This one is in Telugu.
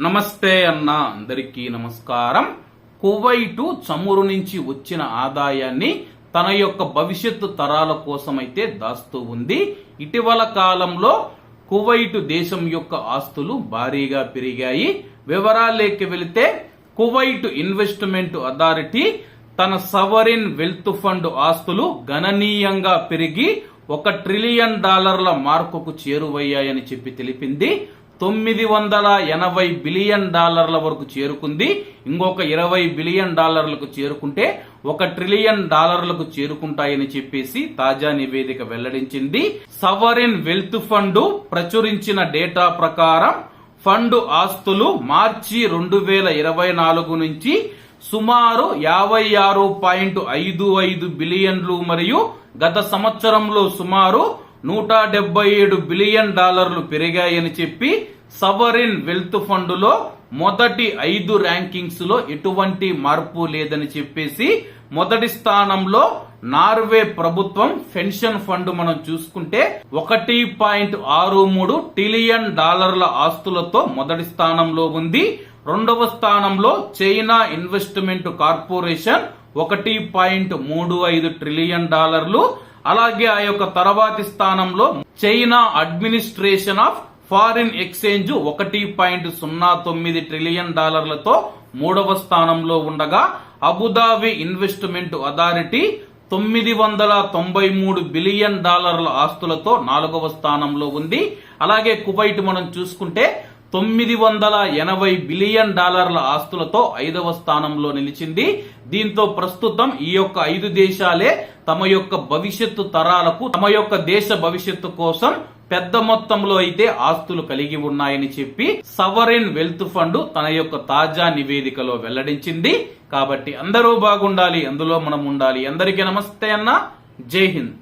నమస్తే అన్న అందరికీ నమస్కారం. కువైటు చమురు నుంచి వచ్చిన ఆదాయాన్ని తన యొక్క భవిష్యత్తు తరాల కోసమైతే దాస్తూ ఉంది. ఇటీవల కాలంలో కువైటు దేశం యొక్క ఆస్తులు భారీగా పెరిగాయి. వివరాలేకి వెళితే కువైట్ ఇన్వెస్ట్మెంట్ అథారిటీ తన సవరిన్ వెల్త్ ఫండ్ ఆస్తులు గణనీయంగా పెరిగి ఒక ట్రిలియన్ డాలర్ల మార్కుకు చేరువయ్యాయని చెప్పి తెలిపింది. తొమ్మిది వందల ఎనభై బిలియన్ డాలర్ల వరకు చేరుకుంది. ఇంకొక ఇరవై బిలియన్ డాలర్లకు చేరుకుంటే ఒక ట్రిలియన్ డాలర్లకు చేరుకుంటాయని చెప్పేసి తాజా నివేదిక వెల్లడించింది. సవరిన్ వెల్త్ ఫండ్ ప్రచురించిన డేటా ప్రకారం ఫండ్ ఆస్తులు మార్చి రెండు వేల ఇరవై నాలుగు నుంచి సుమారు యాభై ఆరు పాయింట్ ఐదు ఐదు బిలియన్లు మరియు గత సంవత్సరంలో సుమారు నూట డెబ్బై ఏడు బిలియన్ డాలర్లు పెరిగాయని చెప్పి సవరిన్ వెల్త్ ఫండ్లో మొదటి ఐదు ర్యాంకింగ్స్లో ఎటువంటి మార్పు లేదని చెప్పేసి మొదటి స్థానంలో నార్వే ప్రభుత్వం పెన్షన్ ఫండ్ మనం చూసుకుంటే ఒకటి పాయింట్ ఆరు మూడు ట్రిలియన్ డాలర్ల ఆస్తులతో మొదటి స్థానంలో ఉంది. రెండవ స్థానంలో చైనా ఇన్వెస్ట్మెంట్ కార్పొరేషన్ ఒకటి పాయింట్ మూడు ఐదు ట్రిలియన్ డాలర్లు అలాగే ఆ యొక్క తర్వాతి స్థానంలో China administration of foreign exchange ఒకటి పాయింట్ సున్నా తొమ్మిది ట్రిలియన్ డాలర్లతో మూడవ స్థానంలో ఉండగా అబుదాబి ఇన్వెస్ట్మెంట్ అథారిటీ తొమ్మిది వందల తొంభై మూడు బిలియన్ డాలర్ల ఆస్తులతో నాలుగవ స్థానంలో ఉంది. అలాగే కువైట్ మనం చూసుకుంటే తొమ్మిది వందల ఎనభై బిలియన్ డాలర్ల ఆస్తులతో ఐదవ స్థానంలో నిలిచింది. దీంతో ప్రస్తుతం ఈ యొక్క ఐదు దేశాలే తమ యొక్క భవిష్యత్తు తరాలకు తమ యొక్క దేశ భవిష్యత్తు కోసం పెద్ద మొత్తంలో అయితే ఆస్తులు కలిగి ఉన్నాయని చెప్పి సవరెన్ వెల్త్ ఫండ్ తన యొక్క తాజా నివేదికలో వెల్లడించింది. కాబట్టి అందరూ బాగుండాలి అందులో మనం ఉండాలి. అందరికీ నమస్తే అన్న. జై హింద్.